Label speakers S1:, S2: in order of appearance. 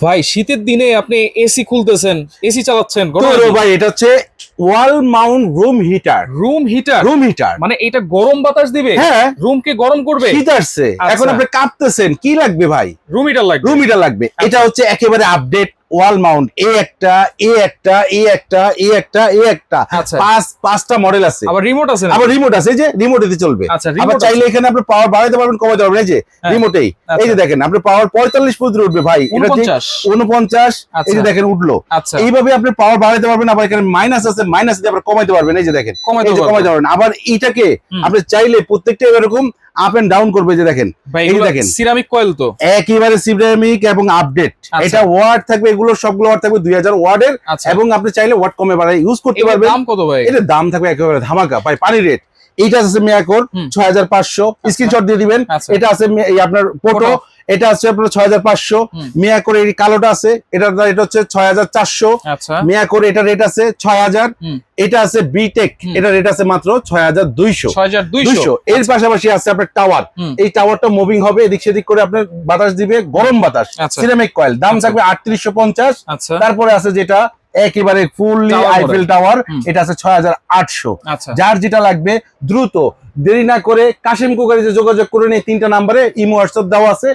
S1: ভাই শীতের দিনে আপনি এসি খুলতেছেন এসি চালাচ্ছেন
S2: ভাই এটা হচ্ছে wall mount room heater.
S1: Room heater?
S2: Room heater.
S1: মানে এটা গরম বাতাস দিবে?
S2: হ্যাঁ।
S1: রুমকে গরম করবে?
S2: আসছে।
S1: আচ্ছা।
S2: এখন আপনি কাঁপতেছেন কি লাগবে ভাই?
S1: রুম হিটার লাগবে।
S2: রুম হিটার লাগবে।
S1: আচ্ছা।
S2: এটা হচ্ছে একেবারে আপডেট ওয়াল মাউন্ট। এ একটা এ একটা এ একটা এ একটা এ একটা।
S1: আচ্ছা।
S2: পাঁচ পাঁচটা মডেল আছে।
S1: আবার রিমোট আছে
S2: আবার রিমোট আছে। যে রিমোট এতে চলবে। আবার চাইলে এখানে আপনি পাওয়ার বাড়াতে পারবেন কমাতে পারবেন। এই যে
S1: হ্যাঁ।
S2: রিমোটেই এই যে। দেখেন আপনি পাওয়ার পঁয়তাল্লিশ পর্যন্ত উঠবে ভাই। এটা ঠিক
S1: 49
S2: উনপঞ্চাশ এই যে। দেখেন উঠল।
S1: আচ্ছা।
S2: এইভাবে আপনি পাওয়ার বাড়াতে পারবেন আবার এখানে মাইনাস আছে মাইনাস দিয়ে আবার কমাইতে পারবেন এই যে দেখেন
S1: কমাইতে পারবেন।
S2: আবার এইটাকে আপনি চাইলে প্রত্যেকটা এরকম আপ এন্ড ডাউন করবে যে দেখেন এই যে দেখেন।
S1: সিরামিক কয়েল তো।
S2: একেবারে সিরামিক এবং আপডেট
S1: আচ্ছা।
S2: এটা ওয়াট থাকবে এগুলো সবগুলো ওয়াট থাকবে দুই হাজার ওয়ার্ডের
S1: আচ্ছা।
S2: এবং আপনি চাইলে ওয়াট কমে বাড়ায় ইউজ করতে পারবেন।
S1: দাম কত ভাই?
S2: এটার দাম থাকবে একেবারে ধামাকা। ভাই পানি রেট এইটা আছে মেয়াকোর
S1: হুম।
S2: ছয় হাজার পাঁচশো। স্ক্রিনশট দিয়ে দিবেন।
S1: আচ্ছা।
S2: এটা আছে এই আপনার পোটো
S1: Photo।
S2: এটা আছে আপনার ছয় হাজার পাঁচশো।
S1: হুম।
S2: করে এই কালোটা আছে এটার এটা হচ্ছে ছয় হাজার চারশো।
S1: আচ্ছা।
S2: মেয়াকোর এটা রেট আছে ছয় হাজার এটা আছে বিটেক এটা রেট আছে মাত্র ছয় হাজার দুইশো?
S1: দুইশো।
S2: এর পাশাপাশি আছে আপনার টাওয়ার। এই টাওয়ারটা মুভিং হবে এদিক সেদিক করে আপনার বাতাস দিবে গরম বাতাস
S1: আচ্ছা।
S2: সিরামিক কয়েল দাম
S1: আচ্ছা।
S2: থাকবে আটত্রিশশো পঞ্চাশ।
S1: আচ্ছা।
S2: তারপরে আছে যেটা একেবারে ফুললি আইফেল টাওয়ার এটা আছে ছয় হাজার আটশো।
S1: আচ্ছা।
S2: যার যেটা লাগবে দ্রুত দেরি না করে কাশিম কুকারিতে যোগাযোগ করে নিয়ে তিনটা নাম্বারে ইমো হোয়াটসঅ্যাপ দেওয়া আছে।